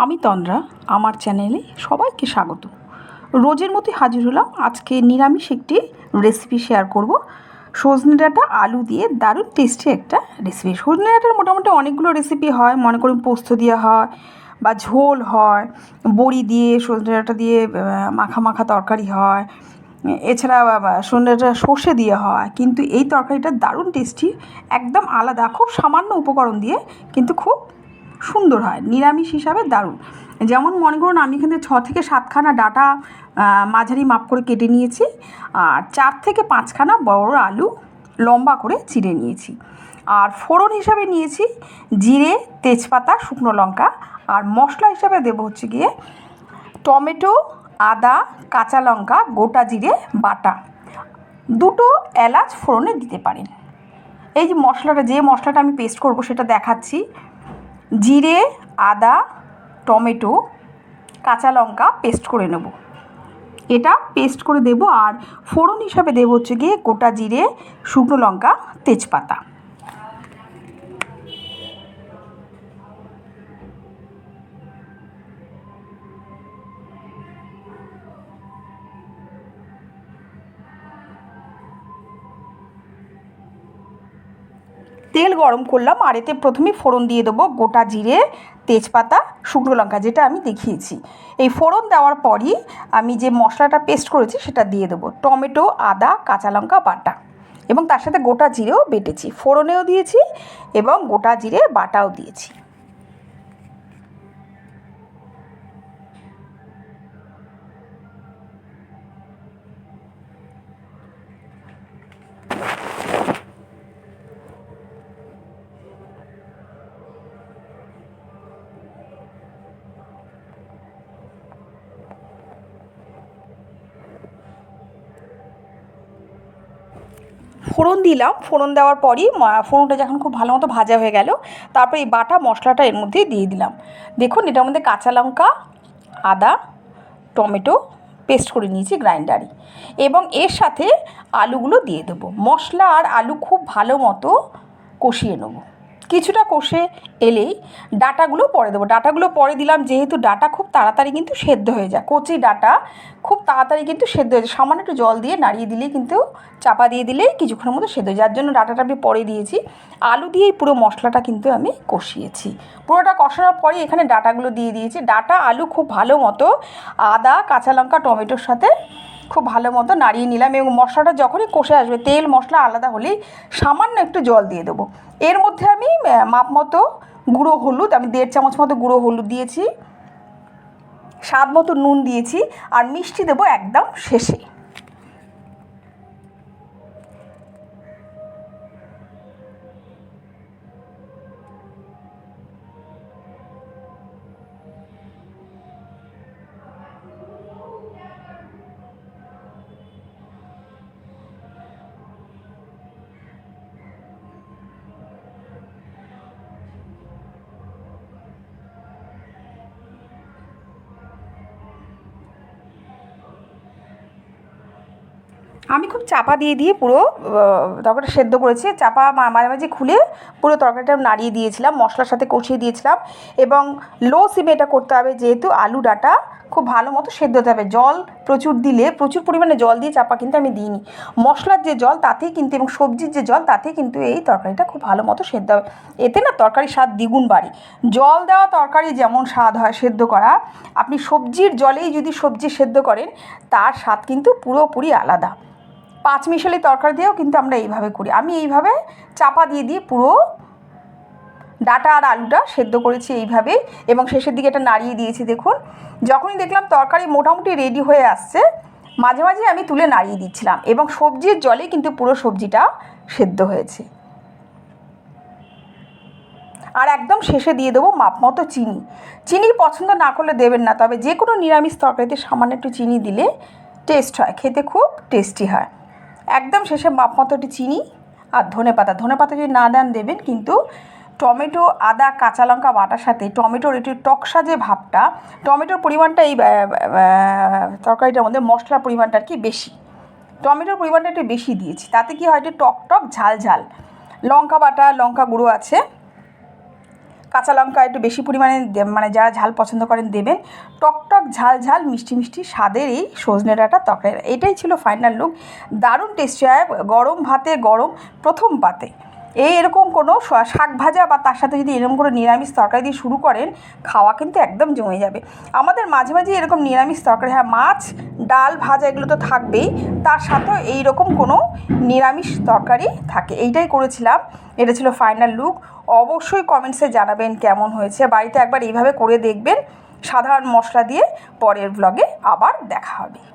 আমি তন্দ্রা, আমার চ্যানেলে সবাইকে স্বাগত। রোজের মতোই হাজির হলাম আজকে নিরামিষ একটি রেসিপি শেয়ার করব। সজনে ডাঁটা, আলু দিয়ে দারুণ টেস্টি একটা রেসিপি সজনে ডাঁটার মোটামুটি অনেকগুলো রেসিপি হয়, মনে করুন পোস্ত দিয়ে হয় বা ঝোল হয়, বড়ি দিয়ে, সজনে ডাঁটা দিয়ে মাখা মাখা তরকারি হয়। এছাড়া ডাঁটা সর্ষে দিয়ে হয়। কিন্তু এই তরকারিটা দারুণ টেস্টি একদম আলাদা, খুব সামান্য উপকরণ দিয়ে, কিন্তু খুব সুন্দর হয়, নিরামিষ হিসাবে দারুণ। যেমন মনে করুন, আমি এখানে ছ থেকে সাতখানা ডাটা মাঝারি মাপ করে কেটে নিয়েছি, আর চার থেকে পাঁচখানা বড় আলু লম্বা করে চিড়ে নিয়েছি। আর ফোড়ন হিসাবে নিয়েছি জিরে, তেজপাতা, শুকনো লঙ্কা, আর মশলা হিসাবে দেবো হচ্ছে গিয়ে টমেটো, আদা, কাঁচা লঙ্কা, গোটা জিরে, বাটা। দুটো এলাচ ফোড়নে দিতে পারেন। এই যে মশলাটা যে মশলাটা আমি পেস্ট করব সেটা দেখাচ্ছি। জিরে, আদা, টমেটো, কাঁচা লঙ্কা পেস্ট করে নেব। এটা পেস্ট করে দেব আর ফোড়ন হিসাবে দেব হচ্ছে গিয়ে গোটা জিরে, শুকনো লঙ্কা, তেজপাতা। তেল গরম করলাম আর এতে প্রথমে ফোড়ন দিয়ে দেবো গোটা জিরে, তেজপাতা, শুকনো লঙ্কা, যেটা আমি দেখিয়েছি। এই ফোড়ন দেওয়ার পরই আমি যে মশলাটা পেস্ট করেছি সেটা দিয়ে দেবো। টমেটো, আদা, কাঁচা লঙ্কা, বাটা। এবং তার সাথে গোটা জিরেও বেটেছি। ফোড়নেও দিয়েছি এবং গোটা জিরে, বাটাও দিয়েছি। ফোড়ন দিলাম। ফোড়ন দেওয়ার পরই ফোড়নটা যখন খুব ভালো মতো ভাজা হয়ে গেল, তারপর এই বাটা মশলাটা এর মধ্যে দিয়ে দিলাম। দেখুন, এটার মধ্যে কাঁচা লঙ্কা, আদা, টমেটো পেস্ট করে নিয়েছি গ্রাইন্ডারে। এবং এর সাথে আলুগুলো দিয়ে দেবো। মশলা আর আলু খুব ভালো মতো কষিয়ে নেব। কিছুটা কষে এলেই ডাটাগুলো পরে দেবো। ডাটাগুলো পরে দিলাম, যেহেতু ডাটা খুব তাড়াতাড়ি কিন্তু সেদ্ধ হয়ে যায়। কচি ডাটা খুব তাড়াতাড়ি কিন্তু সেদ্ধ হয়ে যায়। সামান্য একটু জল দিয়ে নাড়িয়ে দিলেই কিন্তু চাপা দিয়ে দিলেই কিছুক্ষণের মধ্যে সেদ্ধ যার জন্য ডাটাটা আমি পরে দিয়েছি। আলু দিয়েই পুরো মশলাটা কিন্তু আমি কষিয়েছি। পুরোটা কষানোর পরে এখানে ডাটাগুলো দিয়ে দিয়েছি। ডাটা, আলু খুব ভালো মতো আদা, কাঁচা লঙ্কা, টমেটোর সাথে খুব ভালো মতো নাড়িয়ে নিলাম এবং মশলাটা যখনই কষে আসবে, তেল, মশলা আলাদা হলেই সামান্য একটু জল দিয়ে দেবো। এর মধ্যে আমি মাপ মতো গুঁড়ো হলুদ, আমি দেড় চামচ মতো গুঁড়ো হলুদ দিয়েছি, স্বাদ মতো নুন দিয়েছি, আর মিষ্টি দেবো একদম শেষে। আমি খুব চাপা দিয়ে দিয়ে পুরো তরকারিটা সেদ্ধ করেছি। চাপা মাঝে মাঝে খুলে পুরো তরকারিটা নাড়িয়ে দিয়েছিলাম, মশলার সাথে কষিয়ে দিয়েছিলাম এবং লো সিমে এটা করতে হবে যেহেতু আলু ডাটা খুব ভালো মতো সেদ্ধ হতে হবে। জল প্রচুর দিলে, প্রচুর পরিমাণে জল দিয়ে চাপা কিন্তু আমি দিইনি। মশলার যে জল তাতেই কিন্তু এবং সবজির যে জল তাতেই কিন্তু এই তরকারিটা খুব ভালো মতো সেদ্ধ হবে। এতে না তরকারির স্বাদ দ্বিগুণ বাড়ে। জল দেওয়া তরকারি যেমন স্বাদ হয় সেদ্ধ করা, আপনি সবজির জলেই যদি সবজি সেদ্ধ করেন, তার স্বাদ কিন্তু পুরোপুরি আলাদা। পাঁচ মিশালি তরকারি দিয়েও কিন্তু আমরা এইভাবে করি। আমি এইভাবে চাপা দিয়ে দিয়ে পুরো ডাটা আর আলুটা সেদ্ধ করেছি এইভাবে এবং শেষের দিকে এটা নাড়িয়ে দিয়েছি, দেখুন। যখনই দেখলাম তরকারি মোটামুটি রেডি হয়ে আসছে, মাঝে মাঝে আমি তুলে নাড়িয়ে দিচ্ছিলাম এবং সবজির জলে কিন্তু পুরো সবজিটা সেদ্ধ হয়েছে। আর একদম শেষে দিয়ে দেবো মাপ মতো চিনি। চিনি পছন্দ না করলে দেবেন না, তবে যে কোনো নিরামিষ তরকারিতে সামান্য একটু চিনি দিলে টেস্ট হয়, খেতে খুব টেস্টি হয়। একদম শেষে মাপ মতো একটু চিনি আর ধনে পাতা ধনে পাতা যদি না দেন, দেবেন কিন্তু টমেটো, আদা, কাঁচা লঙ্কা বাটার সাথে টমেটোর একটু টকসা যে ভাবটা, টমেটোর পরিমাণটা এই তরকারিটার মধ্যে মশলার পরিমাণটা আর কি বেশি। টমেটোর পরিমাণটা একটু বেশি দিয়েছি। তাতে কি হয় যে টক টক, ঝাল ঝাল। লঙ্কা বাটা, লঙ্কা গুঁড়ো আছে। কাঁচা লঙ্কা একটু বেশি পরিমাণে মানে যারা ঝাল পছন্দ করেন দেবেন। টকটক টক, ঝাল ঝাল, মিষ্টি মিষ্টি স্বাদের এই সজনে ডাঁটা তরকারি। এটাই ছিল ফাইনাল লুক দারুণ টেস্টি হয়, গরম ভাতে গরম, প্রথম পাতে। এই এরকম কোনো শাক ভাজা বা তার সাথে যদি এরকম কোনো নিরামিষ তরকারি দিয়ে শুরু করেন, খাওয়া কিন্তু একদম জমে যাবে। আমাদের মাঝে মাঝে এরকম নিরামিষ তরকারি হ্যাঁ। মাছ, ডাল, ভাজা এগুলো তো থাকবেই। তার সাথেও এই রকম কোনো নিরামিষ তরকারি থাকে। এইটাই করেছিলাম। এটা ছিল ফাইনাল লুক অবশ্যই কমেন্টসে জানাবেন কেমন হয়েছে। বাড়িতে একবার এইভাবে করে দেখবেন। সাধারণ মশলা দিয়ে পরের ব্লগে আবার দেখা হবে।